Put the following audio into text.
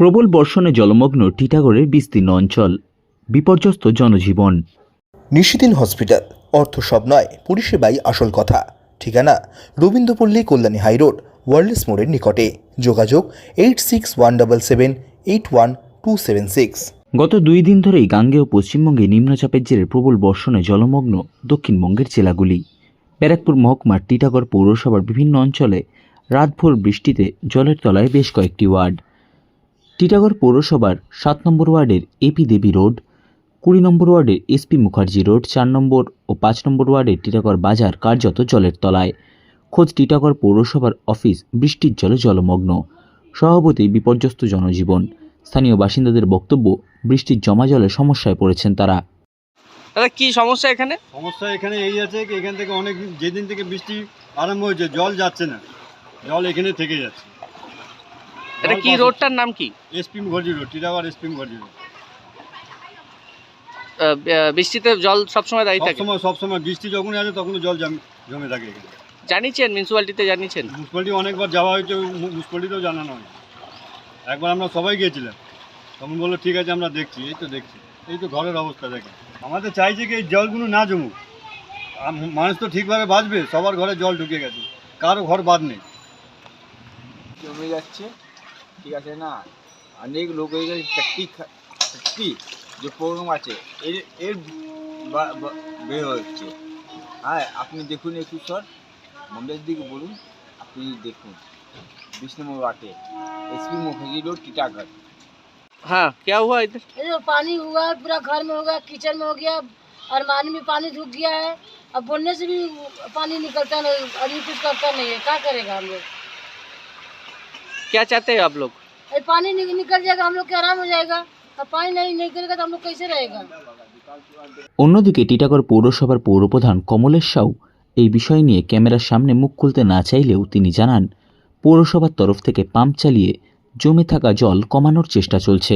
প্রবল বর্ষণে জলমগ্ন টিটাগড়ের বিস্তীর্ণ অঞ্চল বিপর্যস্ত জনজীবন। নিশিদিন হসপিটাল অর্থ সব নয় পরিষেবাই আসল কথা। ঠিকানা রবীন্দ্রপল্লী কল্যাণী হাইরোড ওয়ার্ল্ডস মোড়ের নিকটে। যোগাযোগ eight six one double seven eight one two seven six গত দুই দিন ধরেই গাঙ্গেয় পশ্চিমবঙ্গে নিম্নচাপের জেরে প্রবল বর্ষণে জলমগ্ন দক্ষিণবঙ্গের জেলাগুলি। ব্যারাকপুর মহকুমার টিটাগড় পৌরসভার বিভিন্ন অঞ্চলে রাতভর বৃষ্টিতে জলের তলায় বেশ কয়েকটি ওয়ার্ড। টিটাগড় পৌরসভার সাত নম্বর ওয়ার্ডের এপি দেবী রোড কুড়ি নম্বর ওয়ার্ডের এসপি মুখার্জি রোড চার নম্বর ও পাঁচ নম্বর ওয়ার্ডের টিটাগড় বাজার কার্যত জলের তলায়। খোঁজ টিটাগড় পৌরসভার অফিস বৃষ্টির জলে জলমগ্ন। সভাপতি বিপর্যস্ত জনজীবন। স্থানীয় বাসিন্দাদের বক্তব্য বৃষ্টির জমা জলে সমস্যায় পড়েছেন তারা। দাদা কি সমস্যা এখানে? সমস্যা এখানে এই আছে এখান থেকে অনেক যেদিন থেকে বৃষ্টি আরম্ভ হয়েছে জল যাচ্ছে না। জল এখানে থেকে যাচ্ছে। এটা কি রোডটার নাম কি? SP Mukherjee road Titagarh SP Mukherjee road. বৃষ্টিতে জল সবসময় দাঁড়িয়ে থাকে? সবসময় সবসময় বৃষ্টি যখনই আসে তখন জল জম- জমে থাকে এখানে। জানিয়েছেন মিউনিসিপ্যালিটিতে জানিয়েছেন? মুসপালিটি অনেকবার যাওয়া হয়েছে মুসপালিটিও জানানো হয়েছে একবার আমরা সবাই গিয়েছিলাম। তখন বলল ঠিক আছে আমরা দেখছি। এই তো দেখছি। এই তো ঘরের অবস্থা দেখে আমাদের চাইছে কি এই জলগুলো না জমুক। মানুষ তো ঠিকভাবে বাঁচবে সবার ঘরে জল ঢুকে গেছে। কারও ঘর বাদ নেই। জমে যাচ্ছে। ঠিক আছে না অনেক লোকের কাছে চাকরি চাকরি যে প্রোগ্রাম আছে এর এর বের হচ্ছে হ্যাঁ আপনি দেখুন একটু স্যার মমতাজ দিকে বলুন আপনি দেখুন वाटे एस मुखर्जी रोड टीटागढ़. हाँ क्या हुआ इधर? पानी हुआ पूरा घर में हो गया किचन में हो गया और मान में पानी झुक गया है. अब बोलने से भी पानी निकलता नहीं अभी कुछ करता नहीं है. क्या करेगा हम लोग? क्या चाहते हैं आप लोग ये पानी नि- निकल जाएगा हम लोग के आराम हो जाएगा अब पानी नहीं निकलेगा तो हम लोग कैसे रहेगा অন্যদিকে টিটাগড় পৌরসভার পৌরপ্রধান কমলেশ সাউ এই বিষয় নিয়ে ক্যামেরার সামনে মুখ খুলতে না চাইলেও তিনি জানান পৌরসভার তরফ থেকে পাম্প চালিয়ে জমে থাকা জল কমানোর চেষ্টা চলছে